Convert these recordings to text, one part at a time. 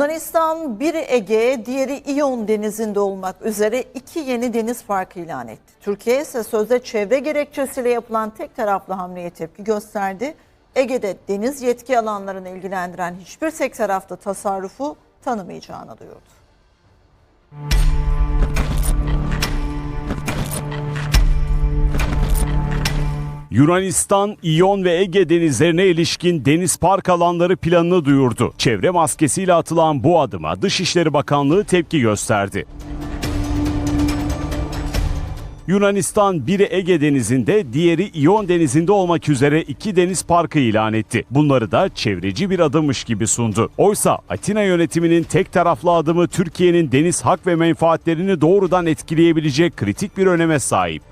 Yunanistan biri Ege, diğeri İyon denizinde olmak üzere iki yeni deniz parkı ilan etti. Türkiye ise sözde çevre gerekçesiyle yapılan tek taraflı hamleye tepki gösterdi. Ege'de deniz yetki alanlarını ilgilendiren hiçbir tek tarafta tasarrufu tanımayacağını duyurdu. Yunanistan, İyon ve Ege denizlerine ilişkin deniz park alanları planını duyurdu. Çevre maskesiyle atılan bu adıma Dışişleri Bakanlığı tepki gösterdi. Yunanistan biri Ege denizinde, diğeri İyon denizinde olmak üzere iki deniz parkı ilan etti. Bunları da çevreci bir adımmış gibi sundu. Oysa Atina yönetiminin tek taraflı adımı Türkiye'nin deniz hak ve menfaatlerini doğrudan etkileyebilecek kritik bir öneme sahip.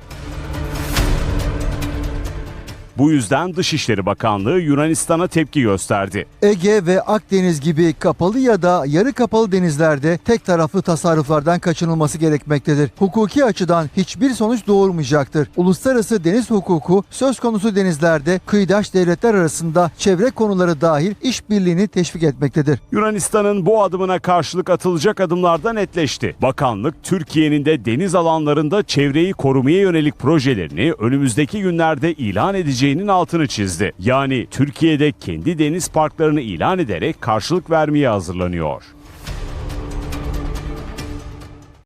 Bu yüzden Dışişleri Bakanlığı Yunanistan'a tepki gösterdi. Ege ve Akdeniz gibi kapalı ya da yarı kapalı denizlerde tek taraflı tasarruflardan kaçınılması gerekmektedir. Hukuki açıdan hiçbir sonuç doğurmayacaktır. Uluslararası deniz hukuku söz konusu denizlerde kıyıdaş devletler arasında çevre konuları dahil işbirliğini teşvik etmektedir. Yunanistan'ın bu adımına karşılık atılacak adımlar da netleşti. Bakanlık Türkiye'nin de deniz alanlarında çevreyi korumaya yönelik projelerini önümüzdeki günlerde ilan edeceğinin altını çizdi. Yani Türkiye'de kendi deniz parklarını ilan ederek karşılık vermeye hazırlanıyor.